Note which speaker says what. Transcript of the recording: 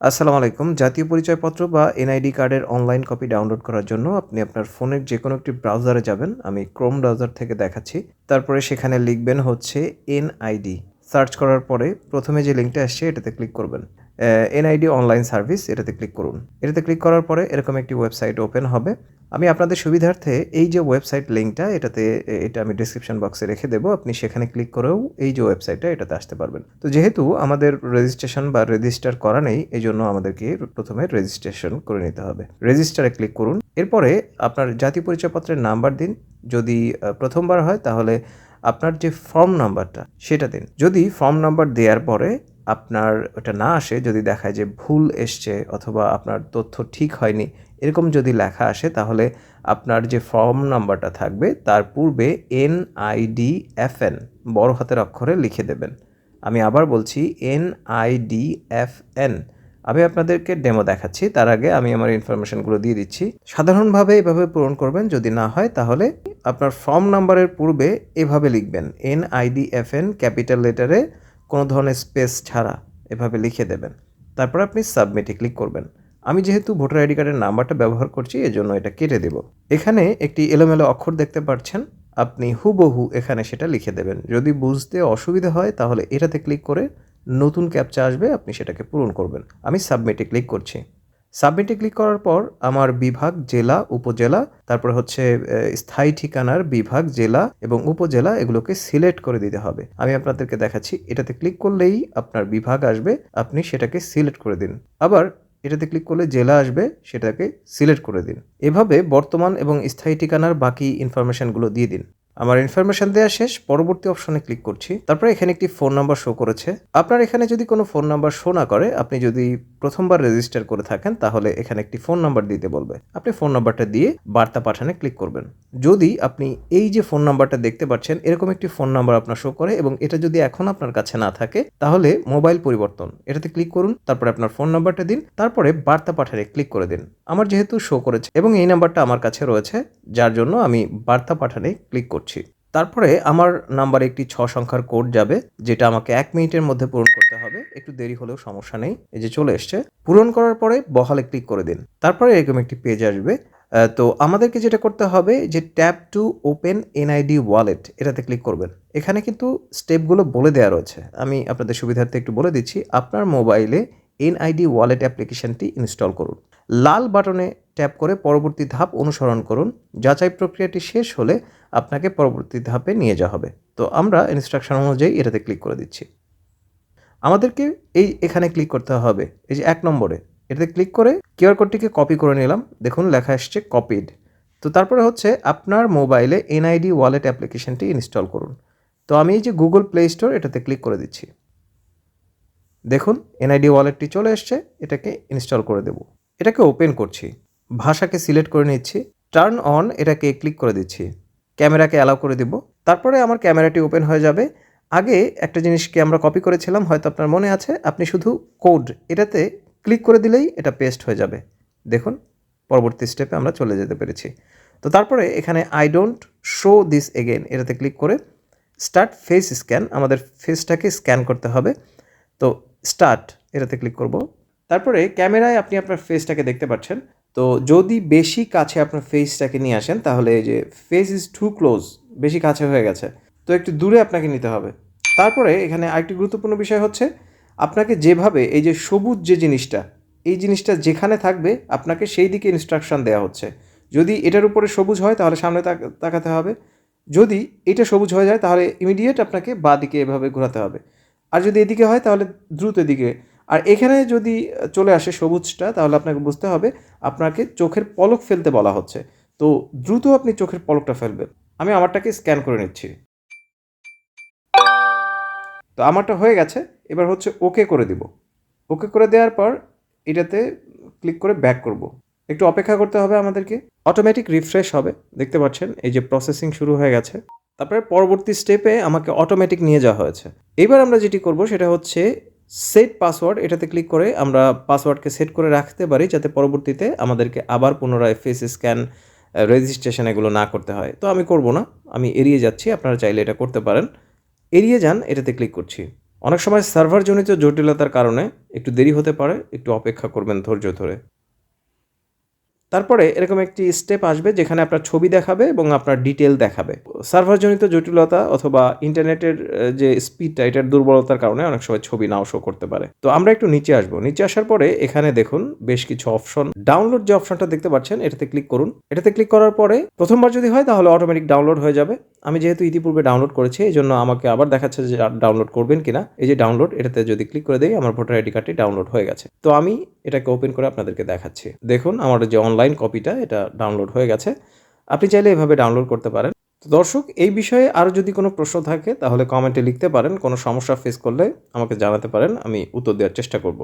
Speaker 1: আসসালামু আলাইকুম। জাতীয় পরিচয়পত্র বা এনআইডি কার্ডের অনলাইন কপি ডাউনলোড করার জন্য আপনি আপনার ফোনের যে কোনো একটি ব্রাউজারে যাবেন। আমি ক্রোম ব্রাউজার থেকে দেখাচ্ছি। তারপরে সেখানে লিখবেন হচ্ছে এনআইডি। সার্চ করার পরে প্রথমে যে লিঙ্কটা আসছে এটাতে ক্লিক করবেন। এনআইডি অনলাইন সার্ভিস এটাতে ক্লিক করুন। এটাতে ক্লিক করার পরে এরকম একটি ওয়েবসাইট ওপেন হবে। আমি আপনাদের সুবিধার্থে এই যে ওয়েবসাইট লিঙ্কটা এটাতে এটা আমি ডিসক্রিপশন বক্সে রেখে দেবো। আপনি সেখানে ক্লিক করেও এই যে ওয়েবসাইটটা এটাতে আসতে পারবেন। তো যেহেতু আমাদের রেজিস্ট্রেশন বা রেজিস্টার করা নেই এই জন্য আমাদেরকে প্রথমে রেজিস্ট্রেশন করে নিতে হবে। রেজিস্টারে ক্লিক করুন। এরপরে আপনার জাতীয় পরিচয়পত্রের নাম্বার দিন। যদি প্রথমবার হয়, তাহলে আপনার যে ফর্ম নাম্বারটা সেটা দিন। যদি ফর্ম নাম্বার দেওয়ার পরে আপনার ওটা না আসে, যদি দেখায় যে ভুল এসছে অথবা আপনার তথ্য ঠিক হয়নি এরকম যদি লেখা আসে, তাহলে আপনার যে ফর্ম নাম্বারটা থাকবে, তার পূর্বে N I D F N বড় হাতের অক্ষরে লিখে দেবেন। আমি আবার বলছি N I D F N আমি আপনাদেরকে ডেমো দেখাচ্ছি, তার আগে আমি আমার ইনফরমেশনগুলো দিয়ে দিচ্ছি। সাধারণভাবে এভাবে পূরণ করবেন, যদি না হয়, তাহলে আপনার ফর্ম নাম্বারের পূর্বে এভাবে লিখবেন N I D F N capital লেটারে কোনো ধরনের স্পেস ছাড়া এভাবে লিখে দেবেন। তারপর আপনি সাবমিটে ক্লিক করবেন। আমি যেহেতু ভোটার আইডি কার্ডের নাম্বারটা ব্যবহার করছি, এজন্য এটা কেটে দেব। এখানে একটি এলোমেলো অক্ষর দেখতে পাচ্ছেন। আপনি হুবহু এখানে সেটা লিখে দেবেন। যদি বুঝতে অসুবিধা হয়, তাহলে এটাতে ক্লিক করে নতুন ক্যাপচা আসবে, আপনি সেটাকে পূরণ করবেন। আমি সাবমিটে ক্লিক করছি। সাবমিটে ক্লিক করার পর আমার বিভাগ, জেলা, উপজেলা, তারপরে হচ্ছে স্থায়ী ঠিকানার বিভাগ, জেলা এবং উপজেলা, এগুলোকে সিলেক্ট করে দিতে হবে। আমি আপনাদেরকে দেখাচ্ছি। এটাতে ক্লিক করলেই আপনার বিভাগ আসবে। আপনি সেটাকে সিলেক্ট করে দিন। আবার এটাতে ক্লিক করলে জেলা আসবে, সেটাকে সিলেক্ট করে দিন। এভাবে বর্তমান এবং স্থায়ী ঠিকানার বাকি ইনফরমেশানগুলো দিয়ে দিন। আমার ইনফরমেশান দেওয়া শেষ, পরবর্তী অপশনে ক্লিক করছি। তারপরে এখানে একটি ফোন নাম্বার শো করেছে। আপনার এখানে যদি কোনো ফোন নাম্বার শো না করে, আপনি যদি প্রথমবার রেজিস্টার করে থাকেন, তাহলে এখানে একটি ফোন নাম্বার দিতে বলবে। আপনি ফোন নাম্বারটা দিয়ে বার্তা পাঠানে ক্লিক করবেন। যদি আপনি এই যে ফোন নাম্বারটা দেখতে পাচ্ছেন, এরকম একটি ফোন নাম্বার আপনার শো করে এবং এটা যদি এখন আপনার কাছে না থাকে, তাহলে মোবাইল পরিবর্তন। এটাতে ক্লিক করুন, তারপরে আপনার ফোন নাম্বারটা দিন, তারপরে বার্তা পাঠানে ক্লিক করে দিন। আমার যেহেতু শো করেছে এবং এই নাম্বারটা আমার কাছে রয়েছে, যার জন্য আমি বার্তা পাঠানে ক্লিক করছি। তারপরে আমার নাম্বারে একটি ছ সংখ্যার কোড যাবে, যেটা আমাকে এক মিনিটের মধ্যে পূরণ করতে হবে। একটু দেরি হলেও সমস্যা নেই। এই যে চলে এসছে। পূরণ করার পরে বহালে ক্লিক করে দিন। তারপরে এরকম একটি পেজ আসবে। তো আমাদেরকে যেটা করতে হবে যে tap to open NID wallet, এটাতে ক্লিক করবেন। এখানে কিন্তু স্টেপগুলো বলে দেওয়া রয়েছে। আমি আপনাদের সুবিধার্থে একটু বলে দিচ্ছি। আপনার মোবাইলে এনআইডি ওয়ালেট অ্যাপ্লিকেশনটি ইনস্টল করুন। লাল বাটনে ট্যাপ করে পরবর্তী ধাপ অনুসরণ করুন। যাচাই প্রক্রিয়াটি শেষ হলে আপনাকে পরবর্তী ধাপে নিয়ে যাওয়া হবে। তো আমরা ইনস্ট্রাকশন অনুযায়ী এটাতে ক্লিক করে দিচ্ছি। আমাদেরকে এই এখানে ক্লিক করতে হবে। এই যে এক নম্বরে, এটাতে ক্লিক করে কিউআর কোডটিকে কপি করে নিলাম। দেখুন, লেখা আসছে কপিড তো তারপরে হচ্ছে আপনার মোবাইলে এনআইডি ওয়ালেট অ্যাপ্লিকেশনটি ইনস্টল করুন। তো আমি এই যে গুগল প্লে স্টোর এটাতে ক্লিক করে দিচ্ছি। দেখুন এনআইডি ওয়ালেটটি চলে এসছে, এটাকে ইনস্টল করে দেব। এটাকে ওপেন করছি, ভাষাকে সিলেক্ট করে নিচ্ছি টার্ন অন এটাকে ক্লিক করে দিচ্ছি, ক্যামেরাকে অ্যালাউ করে দিব। তারপরে আমার ক্যামেরাটি ওপেন হয়ে যাবে। আগে একটা জিনিসকে আমরা কপি করেছিলাম, হয়তো আপনার মনে আছে, আপনি শুধু কোড এটাতে ক্লিক করে দিলেই এটা পেস্ট হয়ে যাবে। দেখুন, পরবর্তী স্টেপে আমরা চলে যেতে পেরেছি। তো তারপরে এখানে I don't show this again এটাতে ক্লিক করে স্টার্ট ফেস স্ক্যান আমাদের ফেসটাকে স্ক্যান করতে হবে। তো স্টার্ট এটাতে ক্লিক করব। তারপরে ক্যামেরায় আপনি আপনার ফেসটাকে দেখতে পাচ্ছেন। তো যদি বেশি কাছে আপনার ফেসটাকে নিয়ে আসেন, তাহলে এই যে ফেস ইজ টু ক্লোজ বেশি কাছে হয়ে গেছে। তো একটু দূরে আপনাকে নিতে হবে। তারপরে এখানে আরেকটি গুরুত্বপূর্ণ বিষয় হচ্ছে, আপনাকে যেভাবে এই যে সবুজ যে জিনিসটা, এই জিনিসটা যেখানে থাকবে, আপনাকে সেই দিকে ইনস্ট্রাকশন দেওয়া হচ্ছে। যদি এটার উপরে সবুজ হয়, তাহলে সামনে তাকাতে হবে। যদি এটা সবুজ হয়ে যায়, তাহলে ইমিডিয়েট আপনাকে বাঁ দিকে এভাবে ঘোরাতে হবে। আর যদি এদিকে হয় তাহলে দ্রুত এদিকে। আর এখানে যদি চলে আসে সবুজটা, তাহলে আপনাকে বুঝতে হবে আপনাকে চোখের পলক ফেলতে বলা হচ্ছে। তো দ্রুত আপনি চোখের পলকটা ফেলবেন। আমি আমারটাকে স্ক্যান করে নিচ্ছি। তো আমারটা হয়ে গেছে। এবার হচ্ছে ওকে করে দিব। ওকে করে দেওয়ার পর এটাতে ক্লিক করে ব্যাক করব। একটু অপেক্ষা করতে হবে আমাদেরকে। অটোমেটিক রিফ্রেশ হবে। দেখতে পাচ্ছেন, এই যে প্রসেসিং শুরু হয়ে গেছে। তারপরে পরবর্তী স্টেপে আমাকে অটোমেটিক নিয়ে যাওয়া হয়েছে। এবার আমরা যেটি করব সেটা হচ্ছে সেট পাসওয়ার্ড এটাতে ক্লিক করে আমরা পাসওয়ার্ডকে সেট করে রাখতে পারি যাতে পরবর্তীতে আমাদেরকে আবার পুনরায় ফেস স্ক্যান রেজিস্ট্রেশন এগুলো না করতে হয়। তো আমি করব না, আমি এড়িয়ে যাচ্ছি, আপনারা চাইলে এটা করতে পারেন। এড়িয়ে যান, এটাতে ক্লিক করছি। অনেক সময় সার্ভারজনিত জটিলতার কারণে একটু দেরি হতে পারে, একটু অপেক্ষা করবেন ধৈর্য ধরে। তারপরে এরকম একটি স্টেপ আসবে যেখানে আপনার ছবি দেখাবে এবং আপনার ডিটেল দেখাবে। সার্ভারজনিত জটিলতা অথবা ইন্টারনেটের যে স্পিডটা এটার দুর্বলতার কারণে অনেক সময় ছবি নাও শো করতে পারে। তো আমরা একটু নিচে আসব। নিচে আসার পরে এখানে দেখুন বেশ কিছু অপশন ডাউনলোড যে অপশনটা দেখতে পাচ্ছেন, এটাতে ক্লিক করুন। এটাতে ক্লিক করার পরে প্রথমবার যদি হয়, তাহলে অটোমেটিক ডাউনলোড হয়ে যাবে। আমি যেহেতু ইতিপূর্বে ডাউনলোড করেছি, এই জন্য আমাকে আবার দেখাচ্ছে যে ডাউনলোড করবেন কিনা। এই যে ডাউনলোড এটাতে যদি ক্লিক করে দেই, আমার ভোটার আইডি কার্ডটি ডাউনলোড হয়ে গেছে। তো আমি এটাকে ওপেন করে আপনাদেরকে দেখাচ্ছি। দেখুন, আমার যে অনলাইন কপিটা এটা ডাউনলোড হয়ে গেছে। আপনি চাইলে এভাবে ডাউনলোড করতে পারেন। তো দর্শক, এই বিষয়ে আরও যদি কোনো প্রশ্ন থাকে, তাহলে কমেন্টে লিখতে পারেন। কোনো সমস্যা ফেস করলে আমাকে জানাতে পারেন, আমি উত্তর দেওয়ার চেষ্টা করব।